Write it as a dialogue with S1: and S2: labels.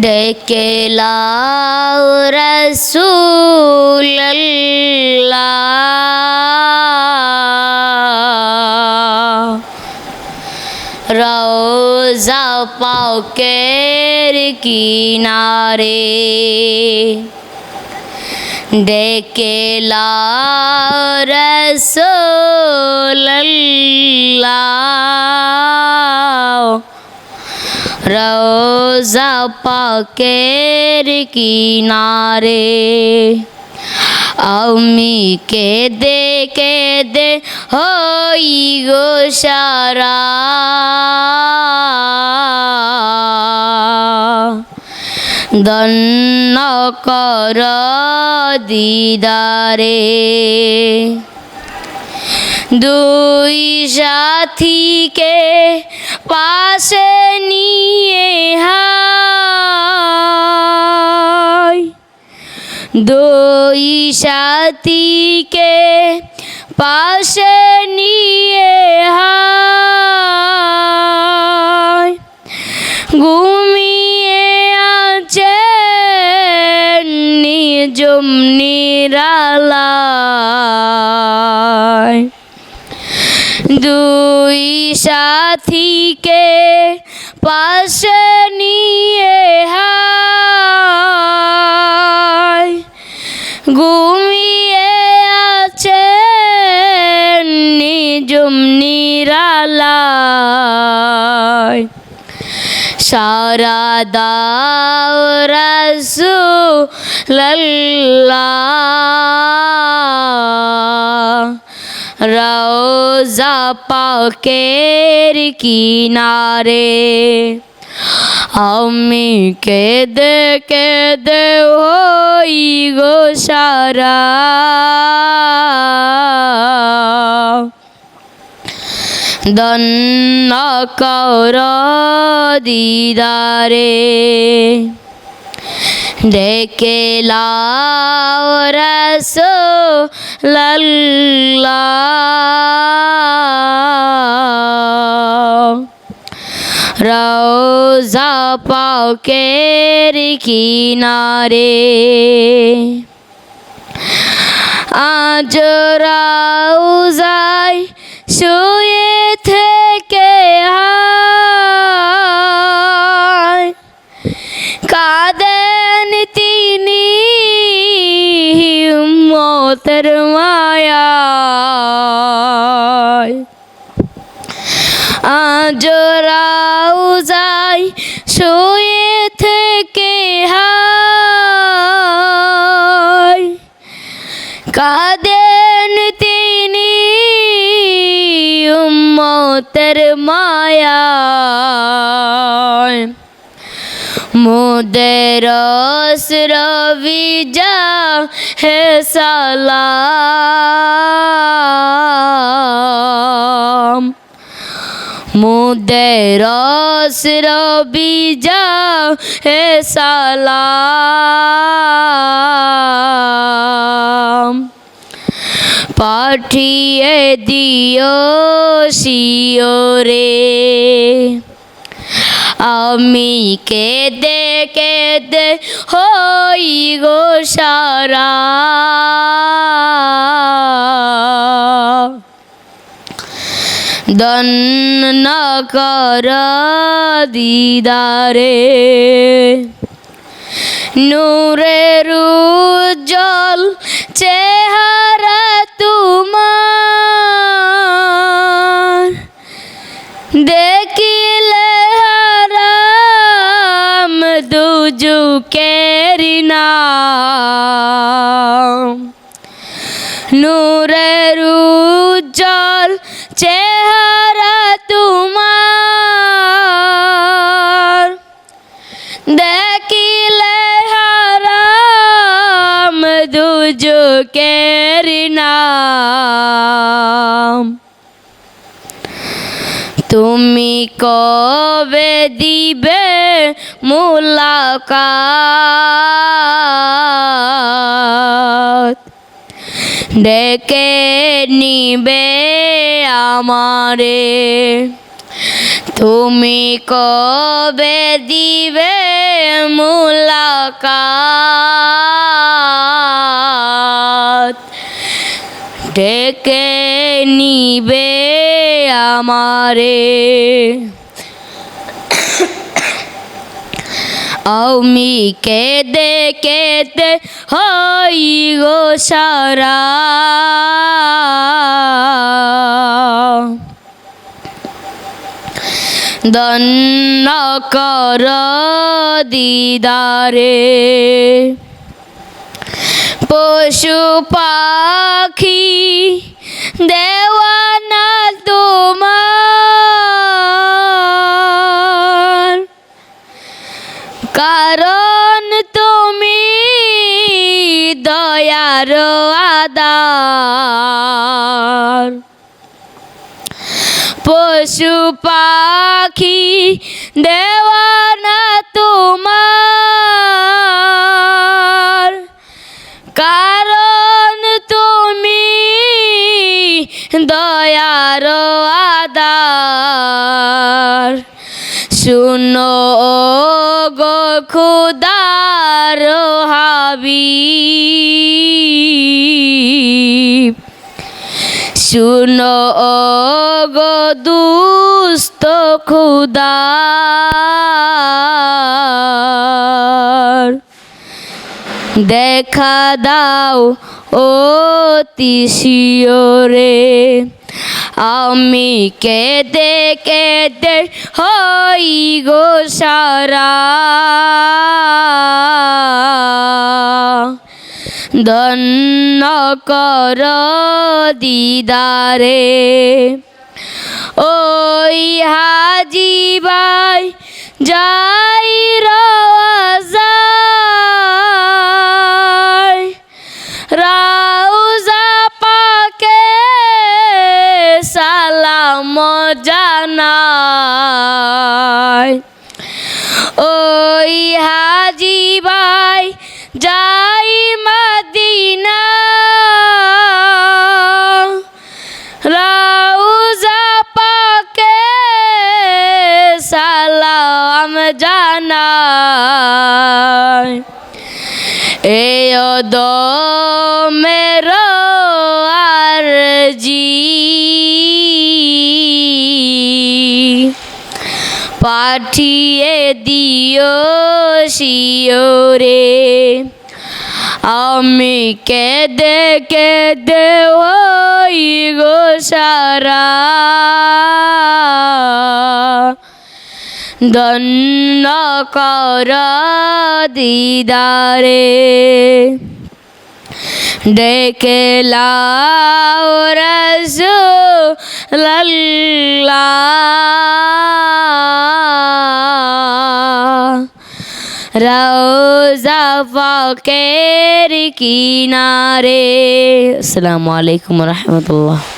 S1: ডেকে লাও রসুল্লাহ রোজা পাকের কিনারে ডেকে রসুল্লাহ রোজা পাকের কিনারে আমি কেদে কেদে হই গো সারা দন্ন কর দিদারে দুই সাথীকে পাশে নিয়ে হাই। দুই সাথীকে পাশে নিয়ে হাই। ঘুমিয়ে আছে নিজম নিরালায় সাথীকে পাশে নিয়ে হায়। ঘুমিয়ে আছে নিজম নিরালায়। সারা দাও রসু রাসূলুল্লাহ। রওজা পাকের কিনারে। আমি কেদে কেদে হই গো সারা। দন্ন কর দিদারে। ডেকে লাও রসুল্লাহ রওজা পাকের কিনারে। আজ রাউজাই আজ রাউজাই শুয়ে থেকে কাদেন তিনি উম্মতের মায়ায়। মোদের রবি যা হে সালাম। মোদের রবি যা হে সালাম। পাঠিয়ে দিও শিওরে। আমি কেদে কেদে হই গো সারা। দন্ন কর দিদারে। নূরের উজ্জ্বল চেহারা তোমার। দেখিলে হারাম দুজুকের নাম। নূরের উজ্জ্বল দেখিলে হারাম দুজুকের নাম। তুমি কবে দিবে মুলাকাত? ডেকে নিবে আমারে। তুমি কবে দিবে মুলাকাত? ডেকে নিবে আমারে। আমি কেদে কেদে হই গো সারা। দন্ন কর দিদারে। পশু পাখি দেওয়ানা তোমার। কারণ তুমি দয়ার আদার পশু পাখি দেওয়ানা তোমার। কারণ তুমি দয়ার আদার। শুনো গো খুদার হাবিব। শুনো গো দুস্থ খুদার দেখা দাও ও তিসিওরে আমি কেদে কেদে হই গো সারা। ধন্য কর দিদারে। ওই হাজি ভাই, যাই রাউজা পাকে সালাম জানায়। ওই হাজি ভাই যাই এই দ মেরো পাঠিয়ে দিও শিওরে। আমি কেদে কেদে ওই গো সারা ধন্য কর দিদারে। ডেকে লাও রসুল্লাহ রওজা কিনারে। আসসালামু আলাইকুম রহমতুল্লাহ।